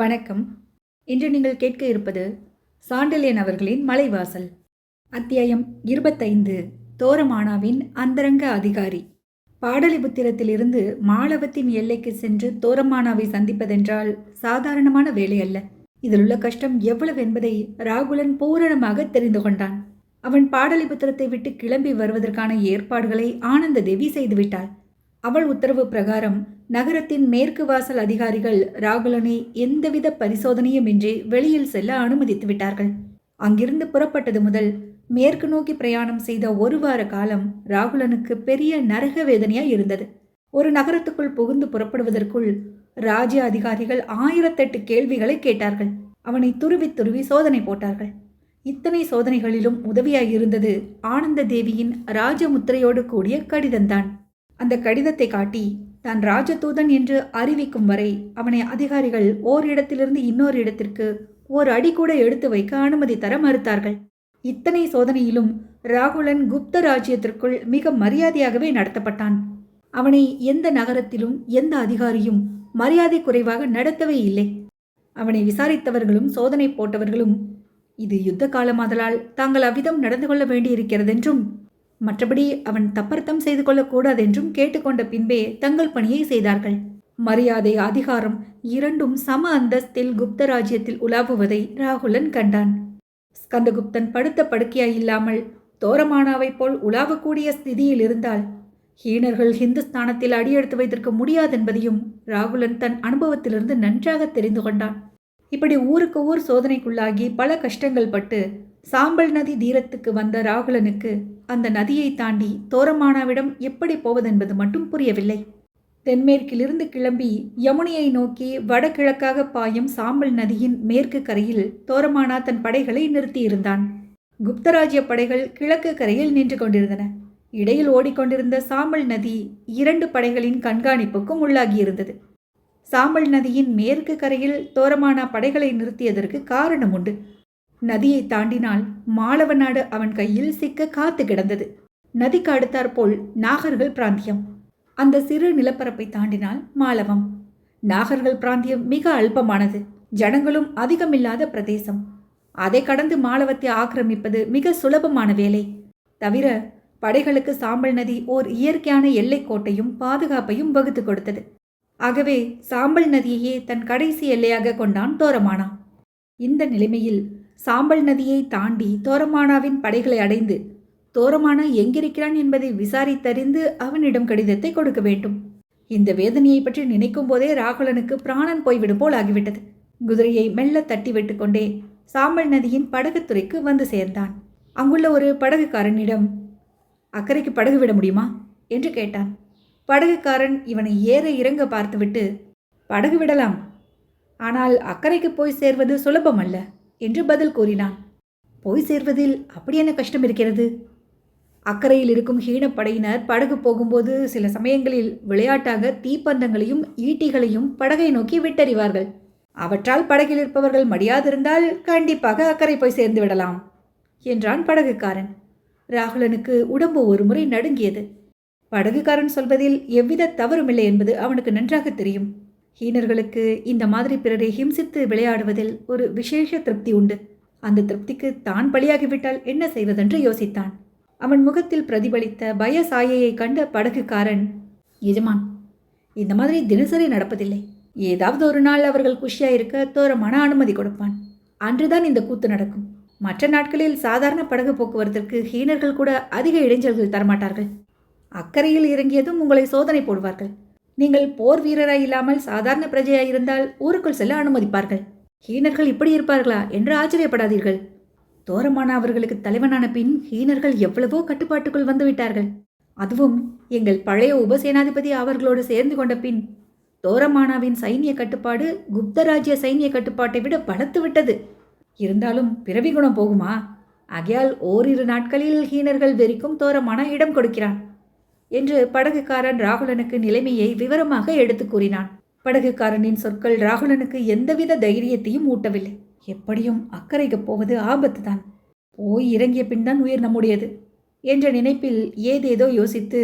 வணக்கம். இன்று நீங்கள் கேட்க இருப்பது சாண்டில்யன் அவர்களின் மலைவாசல். அத்தியாயம் இருபத்தைந்து. தோரமானாவின் அந்தரங்க அதிகாரி. பாடலிபுத்திரத்திலிருந்து மாளவத்தின் எல்லைக்கு சென்று தோரமானாவை சந்திப்பதென்றால் சாதாரணமான வேலை அல்ல. இதில் உள்ள கஷ்டம் எவ்வளவு என்பதை ராகுலன் பூரணமாக தெரிந்து கொண்டான். அவன் பாடலிபுத்திரத்தை விட்டு கிளம்பி வருவதற்கான ஏற்பாடுகளை ஆனந்த தேவி செய்துவிட்டாள். அவள் உத்தரவு பிரகாரம் நகரத்தின் மேற்கு வாசல் அதிகாரிகள் ராகுலனை எந்தவித பரிசோதனையுமின்றி வெளியில் செல்ல அனுமதித்து விட்டார்கள். அங்கிருந்து புறப்பட்டது முதல் மேற்கு நோக்கி பிரயாணம் செய்த ஒரு வார காலம் ராகுலனுக்கு பெரிய நரக வேதனையாய் இருந்தது. ஒரு நகரத்துக்குள் புகுந்து புறப்படுவதற்குள் ராஜ்ய அதிகாரிகள் ஆயிரத்தெட்டு கேள்விகளை கேட்டார்கள். அவனை துருவி துருவி சோதனை போட்டார்கள். இத்தனை சோதனைகளிலும் உதவியாயிருந்தது ஆனந்த தேவியின் ராஜமுத்திரையோடு கூடிய கடிதம்தான். அந்த கடிதத்தை காட்டி தான் ராஜதூதன் என்று அறிவிக்கும் வரை அவனை அதிகாரிகள் ஓரிடத்திலிருந்து இன்னொரு இடத்திற்கு ஓர் அடி கூட எடுத்து வைக்க அனுமதி தர மறுத்தார்கள். இத்தனை சோதனையிலும் ராகுலன் குப்த ராஜ்யத்திற்குள் மிக மரியாதையாகவே நடத்தப்பட்டான். அவனை எந்த நகரத்திலும் எந்த அதிகாரியும் மரியாதை குறைவாக நடத்தவே இல்லை. அவனை விசாரித்தவர்களும் சோதனை போட்டவர்களும் இது யுத்த காலமாதலால் தாங்கள் அவ்விதம் நடந்து கொள்ள வேண்டியிருக்கிறதென்றும் மற்றபடி அவன் தப்பர்த்தம் செய்து கொள்ளக்கூடாதென்றும் கேட்டுக்கொண்ட பின்பே தங்கள் பணியை செய்தார்கள். மரியாதை அதிகாரம் இரண்டும் சம அந்தஸ்தில் குப்த ராஜ்யத்தில் உலாவுவதை ராகுலன் கண்டான். ஸ்கந்தகுப்தன் படுத்த படுக்கையாய் இல்லாமல் தோரமானாவைப் போல் உலாவக்கூடிய ஸ்திதியில் இருந்தால் ஹீனர்கள் ஹிந்துஸ்தானத்தில் அடியெடுத்து வைத்திருக்க முடியாதென்பதையும் ராகுலன் தன் அனுபவத்திலிருந்து நன்றாக தெரிந்து கொண்டான். இப்படி ஊருக்கு ஊர் சோதனைக்குள்ளாகி பல கஷ்டங்கள் பட்டு சாம்பல் நதி தீரத்துக்கு வந்த ராகுலனுக்கு அந்த நதியை தாண்டி தோரமானாவிடம் எப்படி போவதென்பது மட்டும் புரியவில்லை. தென்மேற்கிலிருந்து கிளம்பி யமுனையை நோக்கி வடகிழக்காக பாயும் சாம்பல் நதியின் மேற்கு கரையில் தோரமானா தன் படைகளை நிறுத்தியிருந்தான். குப்தராஜ்ய படைகள் கிழக்கு கரையில் நின்று கொண்டிருந்தன. இடையில் ஓடிக்கொண்டிருந்த சாம்பல் நதி இரண்டு படைகளின் கண்காணிப்புக்கும் உள்ளாகியிருந்தது. சாம்பல் நதியின் மேற்கு கரையில் தோரமானா படைகளை நிறுத்தியதற்கு காரணம் உண்டு. நதியை தாண்டினால் மாளவ நாடு அவன் கையில் சிக்க காத்து கிடந்தது. நதிக்கு அடுத்தாற்போல் நாகர்கள் பிராந்தியம். அந்த சிறு நிலப்பரப்பை தாண்டினால் மாளவம் நாகர்கள் பிராந்தியம் மிக அல்பமானது. ஜனங்களும் அதிகமில்லாத பிரதேசம். அதை கடந்து மாளவத்தை ஆக்கிரமிப்பது மிக சுலபமான வேலை. தவிர படைகளுக்கு சாம்பல் நதி ஓர் இயற்கையான எல்லைக்கோட்டையும் பாதுகாப்பையும் வகுத்து கொடுத்தது. ஆகவே சாம்பல் நதியையே தன் கடைசி எல்லையாக கொண்டான் தோரமானான் இந்த நிலைமையில் சாம்பல் நதியை தாண்டி தோரமானாவின் படைகளை அடைந்து தோரமானா எங்கிருக்கிறான் என்பதை விசாரித்தறிந்து அவனிடம் கடிதத்தை கொடுக்க வேண்டும். இந்த வேதனையை பற்றி நினைக்கும் போதே ராகுலனுக்கு பிராணன் போய்விடும் போல் ஆகிவிட்டது. குதிரையை மெல்ல தட்டி விட்டுக்கொண்டே சாம்பல் நதியின் படகுத்துறைக்கு வந்து சேர்ந்தான். அங்குள்ள ஒரு படகுக்காரனிடம் அக்கறைக்கு படகு விட முடியுமா? என்று கேட்டான். படகுக்காரன் இவனை ஏற இறங்க பார்த்துவிட்டு படகு விடலாம். ஆனால் அக்கறைக்கு போய் சேர்வது சுலபமல்ல. என்று பதில் கூறினான். போய் சேர்வதில் அப்படி என்ன கஷ்டம் இருக்கிறது? அக்கறையில் இருக்கும் ஹீனப்படையினர் படகு போகும்போது சில சமயங்களில் விளையாட்டாக தீப்பந்தங்களையும் ஈட்டிகளையும் படகை நோக்கி விட்டறிவார்கள். அவற்றால் படகில் இருப்பவர்கள் மடியாதிருந்தால் கண்டிப்பாக அக்கறை போய் சேர்ந்து விடலாம் என்றான் படகுக்காரன். ராகுலனுக்கு உடம்பு ஒரு முறை நடுங்கியது. படகுக்காரன் சொல்வதில் எவ்வித தவறுமில்லை என்பது அவனுக்கு நன்றாக தெரியும். ஹீனர்களுக்கு இந்த மாதிரி பிறரை ஹிம்சித்து விளையாடுவதில் ஒரு விசேஷ திருப்தி உண்டு. அந்த திருப்திக்கு தான் பலியாகிவிட்டால் என்ன செய்வதென்று யோசித்தான். அவன் முகத்தில் பிரதிபலித்த பய சாயையை கண்ட படகுக்காரன் எஜமான் இந்த மாதிரி தினசரி நடப்பதில்லை. ஏதாவது ஒரு நாள் அவர்கள் குஷியாக இருக்க தோரமான அனுமதி கொடுப்பான். அன்றுதான் இந்த கூத்து நடக்கும். மற்ற நாட்களில் சாதாரண படகு போக்குவரத்திற்கு ஹீனர்கள் கூட அதிக இடைஞ்சல்கள் தரமாட்டார்கள். அக்கறையில் இறங்கியதும் உங்களை சோதனை போடுவார்கள். நீங்கள் போர் வீரராய் இல்லாமல் சாதாரண பிரஜையாய் இருந்தால் ஊருக்குள் செல்ல அனுமதிப்பார்கள். ஹீனர்கள் இப்படி இருப்பார்களா என்று ஆச்சரியப்படாதீர்கள். தோரமான அவர்களுக்கு தலைவனான பின் ஹீனர்கள் எவ்வளவோ கட்டுப்பாட்டுக்குள் வந்துவிட்டார்கள். அதுவும் எங்கள் பழைய உபசேனாதிபதி அவர்களோடு சேர்ந்து கொண்ட பின் தோரமானாவின் சைனிய கட்டுப்பாடு குப்தராஜ்ய சைனிய கட்டுப்பாட்டை விட பலத்து விட்டது. இருந்தாலும் பிறவி குணம் போகுமா? ஆகையால் ஓரிரு நாட்களில் ஹீனர்கள் வெறிக்கும் தோரமான இடம் கொடுக்கிறான். என்று படகுக்காரன் ராகுலனுக்கு நிலைமையை விவரமாக எடுத்து கூறினான். படகுக்காரனின் சொற்கள் ராகுலனுக்கு எந்தவித தைரியத்தையும் ஊட்டவில்லை. எப்படியும் அக்கறைக்கு போவது ஆபத்து தான் போய் இறங்கிய பின் தான் உயிர் நம்முடையது என்ற நினைப்பில் ஏதேதோ யோசித்து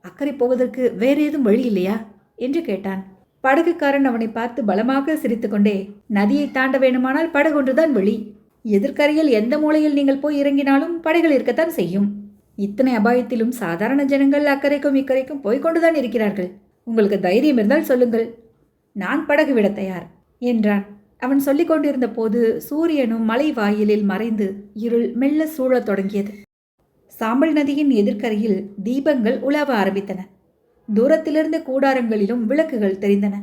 அக்கறை போவதற்கு வேறு ஏதும் வழி இல்லையா? என்று கேட்டான். படகுக்காரன் அவனை பார்த்து பலமாக சிரித்துக்கொண்டே நதியை தாண்ட வேணுமானால் படகொன்றுதான் வழி. எதிர்க்கரையில் எந்த மூலையில் நீங்கள் போய் இறங்கினாலும் படைகள் இருக்கத்தான் செய்யும். இத்தனை அபாயத்திலும் சாதாரண ஜனங்கள் அக்கறைக்கும் இக்கரைக்கும் போய்கொண்டுதான் இருக்கிறார்கள். உங்களுக்கு தைரியம் இருந்தால் சொல்லுங்கள். நான் படகு விட தயார் என்றான். அவன் சொல்லிக் கொண்டிருந்த போது சூரியனும் மலை வாயிலில் மறைந்து இருள் மெல்ல சூழத் தொடங்கியது. சாம்பல் நதியின் எதிர்க்கரையில் தீபங்கள் உலாவ ஆரம்பித்தன. தூரத்திலிருந்து கூடாரங்களிலும் விளக்குகள் தெரிந்தன.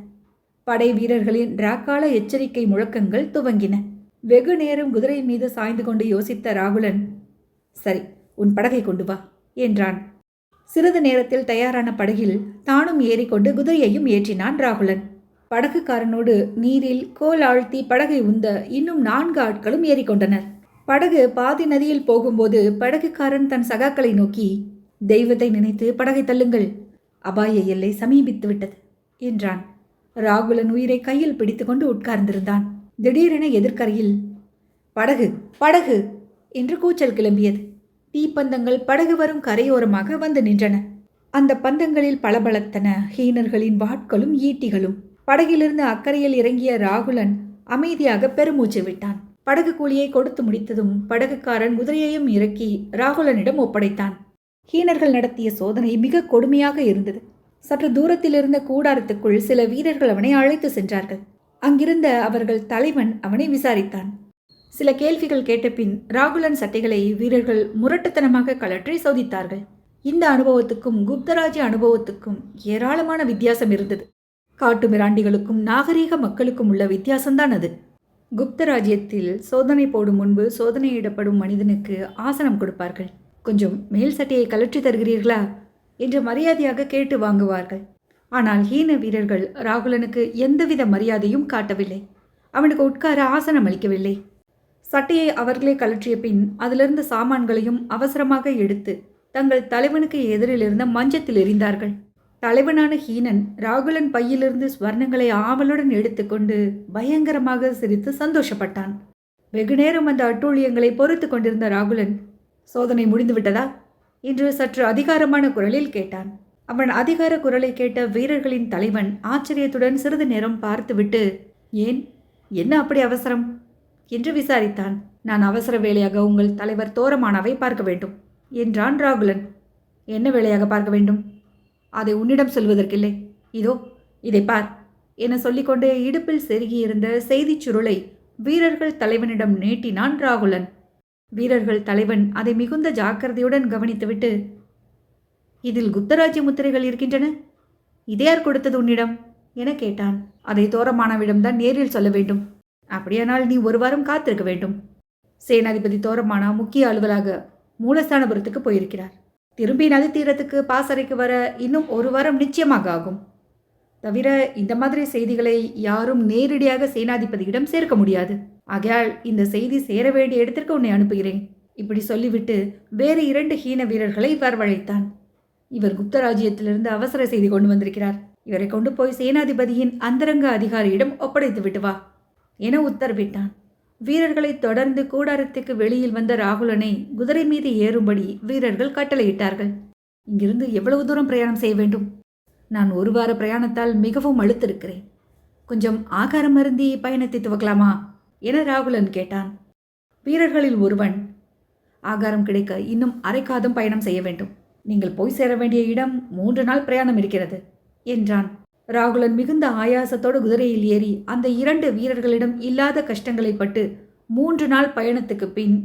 படை வீரர்களின் ராக்கால எச்சரிக்கை முழக்கங்கள் துவங்கின. வெகு நேரம் குதிரை மீது சாய்ந்து கொண்டு யோசித்த ராகுலன் சரி உன் படகை கொண்டு வா என்றான். சிறிது நேரத்தில் தயாரான படகில் தானும் ஏறிக்கொண்டு குதிரையையும் ஏற்றினான் ராகுலன். படகுக்காரனோடு நீரில் கோல் ஆழ்த்தி படகை உந்த இன்னும் நான்கு ஆட்களும் ஏறிக்கொண்டனர். படகு பாதி நதியில் போகும்போது படகுக்காரன் தன் சகாக்களை நோக்கி தெய்வத்தை நினைத்து படகை தள்ளுங்கள் அபாய எல்லை சமீபித்து விட்டது என்றான். ராகுலன் உயிரை கையில் பிடித்துக்கொண்டு உட்கார்ந்திருந்தான். திடீரென எதிர்க்கரையில் படகு படகு என்று கூச்சல் கிளம்பியது. தீப்பந்தங்கள் படகு வரும் கரையோரமாக வந்து நின்றன. அந்த பந்தங்களில் பளபளத்தன ஹீனர்களின் வாட்களும் ஈட்டிகளும். படகிலிருந்து அக்கறையில் இறங்கிய ராகுலன் அமைதியாக பெருமூச்சு விட்டான். படகு கூலியை கொடுத்து முடித்ததும் படகுக்காரன் குதிரையையும் இறக்கி ராகுலனிடம் ஒப்படைத்தான். ஹீனர்கள் நடத்திய சோதனை மிக கொடுமையாக இருந்தது. சற்று தூரத்தில் இருந்த கூடாரத்துக்குள் சில வீரர்கள் அவனை அழைத்து சென்றார்கள். அங்கிருந்த அவர்கள் தலைவன் அவனை விசாரித்தான். சில கேள்விகள் கேட்டபின் ராகுலன் சட்டைகளை வீரர்கள் முரட்டுத்தனமாக கழற்றி சோதித்தார்கள். இந்த அனுபவத்துக்கும் குப்தராஜ்ய அனுபவத்துக்கும் ஏராளமான வித்தியாசம் இருந்தது. காட்டு மிராண்டிகளுக்கும் நாகரீக மக்களுக்கும் உள்ள வித்தியாசம்தான் அது. குப்தராஜ்யத்தில் சோதனை போடும் முன்பு சோதனையிடப்படும் மனிதனுக்கு ஆசனம் கொடுப்பார்கள். கொஞ்சம் மேல் சட்டையை கலற்றி தருகிறீர்களா? என்று மரியாதையாக கேட்டு வாங்குவார்கள். ஆனால் ஹீன வீரர்கள் ராகுலனுக்கு எந்தவித மரியாதையும் காட்டவில்லை. அவனுக்கு உட்கார ஆசனம் அளிக்கவில்லை. சட்டையை அவர்களே கழற்றிய பின் அதிலிருந்த சாமான்களையும் அவசரமாக எடுத்து தங்கள் தலைவனுக்கு எதிரில் இருந்த மஞ்சத்தில் எறிந்தார்கள். தலைவனான ஹீனன் ராகுலன் பையிலிருந்து ஸ்வர்ணங்களை ஆவலுடன் எடுத்துக்கொண்டு பயங்கரமாக சிரித்து சந்தோஷப்பட்டான். வெகுநேரம் அந்த அட்டூழியங்களை பொறுத்து கொண்டிருந்த ராகுலன் சோதனை முடிந்துவிட்டதா? என்று சற்று அதிகாரமான குரலில் கேட்டான். அவன் அதிகார குரலை கேட்ட வீரர்களின் தலைவன் ஆச்சரியத்துடன் சிறிது நேரம் பார்த்துவிட்டு ஏன்? என்ன அப்படி அவசரம்? என்று விசாரித்தான். நான் அவசர வேலையாக உங்கள் தலைவர் தோரமானாவை பார்க்க வேண்டும் என்றான் ராகுலன். என்ன வேலையாக பார்க்க வேண்டும்? அதை உன்னிடம் சொல்வதற்கில்லை. இதோ இதை பார் என சொல்லிக்கொண்டே இடுப்பில் செருகியிருந்த செய்திச் சுருளை வீரர்கள் தலைவனிடம் நீட்டினான் ராகுலன். வீரர்கள் தலைவன் அதை மிகுந்த ஜாக்கிரதையுடன் கவனித்துவிட்டு இதில் குப்தராஜ்ய முத்திரைகள் இருக்கின்றன. இதையார் கொடுத்தது உன்னிடம்? என கேட்டான். அதை தோரமானவிடம்தான் நேரில் சொல்ல வேண்டும். அப்படியானால் நீ ஒரு வாரம் காத்திருக்க வேண்டும். சேனாதிபதி தோரமானா முக்கிய அலுவலாக மூலஸ்தானபுரத்துக்கு போயிருக்கிறார். திரும்பி நதி தீரத்துக்கு பாசறைக்கு வர இன்னும் ஒரு வாரம் நிச்சயமாக ஆகும். தவிர இந்த மாதிரி செய்திகளை யாரும் நேரடியாக சேனாதிபதியிடம் சேர்க்க முடியாது. ஆகையால் இந்த செய்தி சேர வேண்டிய இடத்திற்கு உன்னை அனுப்புகிறேன். இப்படி சொல்லிவிட்டு வேறு இரண்டு ஹீன வீரர்களை வரவழைத்தான். இவர் குப்தராஜ்யத்திலிருந்து அவசர செய்தி கொண்டு வந்திருக்கிறார். இவரை கொண்டு போய் சேனாதிபதியின் அந்தரங்க அதிகாரியிடம் ஒப்படைத்து விட்டு வா. என உத்தரவிட்டான். வீரர்களை தொடர்ந்து கூடாரத்துக்கு வெளியில் வந்த ராகுலனை குதிரை மீது ஏறும்படி வீரர்கள் கட்டளையிட்டார்கள். இங்கிருந்து எவ்வளவு தூரம் பிரயாணம் செய்ய வேண்டும்? நான் ஒரு வார பிரயாணத்தால் மிகவும் அழுத்திருக்கிறேன். கொஞ்சம் ஆகாரம் அருந்தி பயணத்தை துவக்கலாமா? என ராகுலன் கேட்டான். வீரர்களில் ஒருவன் ஆகாரம் கிடைக்க இன்னும் அரைக்காதும் பயணம் செய்ய வேண்டும். நீங்கள் போய் சேர வேண்டிய இடம் மூன்று நாள் பிரயாணம் இருக்கிறது என்றான். ராகுலன் மிகுந்த ஆயாசத்தோடு குதிரையில் ஏறி அந்த இரண்டு வீரர்களிடம் இல்லாத கஷ்டங்களை பட்டு மூன்று நாள் பயணத்துக்கு பின்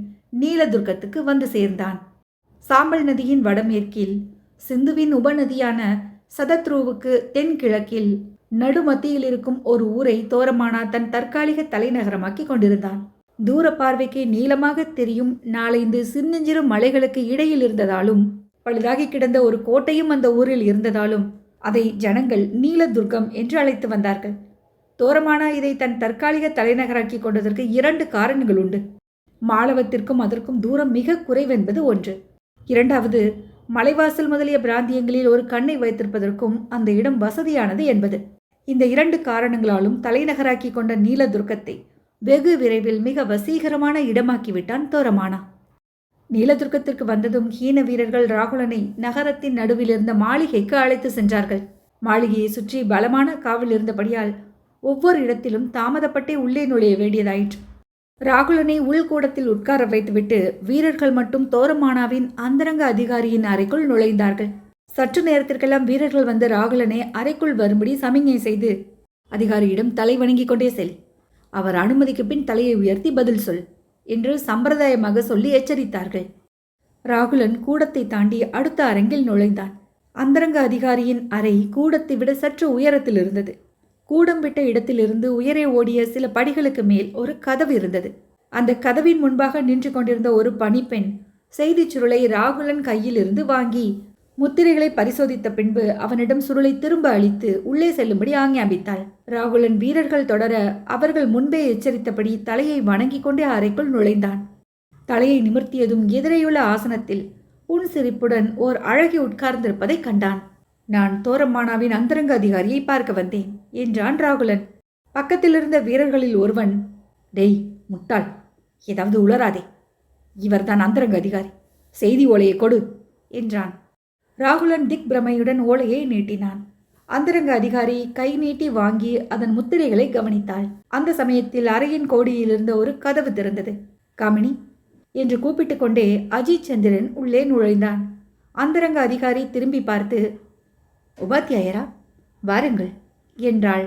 நீலதுர்க்கத்துக்கு வந்து சேர்ந்தான். சாம்பல் நதியின் வடமேற்கில் சிந்துவின் உபநதியான சதத்ருவுக்கு தென்கிழக்கில் நடுமத்தியில் இருக்கும் ஒரு ஊரை தோரமானா தன் தற்காலிக தலைநகரமாக்கி கொண்டிருந்தான். தூர பார்வைக்கு நீளமாக தெரியும் நாளைந்து சின்னஞ்சிறு மலைகளுக்கு இடையில் இருந்ததாலும் பழுதாகி கிடந்த ஒரு கோட்டையும் அந்த ஊரில் இருந்ததாலும் அதை ஜனங்கள் நீலதுர்க்கம் என்று அழைத்து வந்தார்கள். தோரமானா இதை தன் தற்காலிக தலைநகராக்கி கொண்டதற்கு இரண்டு காரணங்கள் உண்டு. மாளவத்திற்கும் அதற்கும் தூரம் மிக குறைவென்பது ஒன்று. இரண்டாவது மலைவாசல் முதலிய பிராந்தியங்களில் ஒரு கண்ணை வைத்திருப்பதற்கும் அந்த இடம் வசதியானது என்பது. இந்த இரண்டு காரணங்களாலும் தலைநகராக்கி கொண்ட நீலதுர்க்கத்தை வெகு விரைவில் மிக வசீகரமான இடமாக்கிவிட்டான் தோரமானா. நீலதுர்க்கத்திற்கு வந்ததும் ஹீன வீரர்கள் ராகுலனை நகரத்தின் நடுவில் இருந்த மாளிகைக்கு அழைத்து சென்றார்கள். மாளிகையை சுற்றி பலமான காவல் இருந்தபடியால் ஒவ்வொரு இடத்திலும் தாமதப்பட்டே உள்ளே நுழைய வேண்டியதாயிற்று. ராகுலனை உள்கூடத்தில் உட்கார வைத்துவிட்டு வீரர்கள் மட்டும் தோரமானாவின் அந்தரங்க அதிகாரியின் அறைக்குள் நுழைந்தார்கள். சற்று நேரத்திற்கெல்லாம் வீரர்கள் வந்து ராகுலனை அறைக்குள் வரும்படி சமிஞை செய்து அதிகாரியிடம் தலை வணங்கிக் கொண்டே செல். அவர் அனுமதிக்கு பின் தலையை உயர்த்தி பதில் சொல். என்று சம்பிரதாயமாக சொல்லி எச்சரித்தார்கள். ராகுலன் கூடத்தை தாண்டி அடுத்த அரங்கில் நுழைந்தான். அந்தரங்க அதிகாரியின் அறை கூடத்தை விட சற்று உயரத்தில் இருந்தது. கூடம் விட்ட இடத்திலிருந்து உயரே ஓடிய சில படிகளுக்கு மேல் ஒரு கதவு இருந்தது. அந்த கதவின் முன்பாக நின்று கொண்டிருந்த ஒரு பணிப்பெண் செய்திச் சுருளை ராகுலன் கையிலிருந்து வாங்கி முத்திரைகளை பரிசோதித்த பின்பு அவனிடம் சுருளை திரும்ப அளித்து உள்ளே செல்லும்படி ஆஞ்ஞாபித்தாள். ராகுலன் வீரர்கள் தொடர அவர்கள் முன்பே எச்சரித்தபடி தலையை வணங்கிக் கொண்டே அறைக்குள் நுழைந்தான். தலையை நிமிர்த்தியதும் எதிரேயுள்ள ஆசனத்தில் உன் சிரிப்புடன் ஓர் அழகி உட்கார்ந்திருப்பதை கண்டான். நான் தோரம்மானாவின் அந்தரங்க அதிகாரியை பார்க்க வந்தேன் என்றான் ராகுலன். பக்கத்திலிருந்த வீரர்களில் ஒருவன் டேய் முட்டாள் ஏதாவது உளராதே இவர்தான் அந்தரங்க அதிகாரி. செய்தி ஓலையை கொடு என்றான். ராகுலன் திக் பிரமையுடன் ஓலையை நீட்டினான். அந்தரங்க அதிகாரி கை நீட்டி வாங்கி அதன் முத்திரைகளை கவனித்தாள். அந்த சமயத்தில் அறையின் கோடியில் இருந்த ஒரு கதவு திறந்தது. காமினி என்று கூப்பிட்டு கொண்டே அஜித் சந்திரன் உள்ளே நுழைந்தான். அந்தரங்க அதிகாரி திரும்பி பார்த்து உபாத்தியாயரா வாருங்கள் என்றாள்.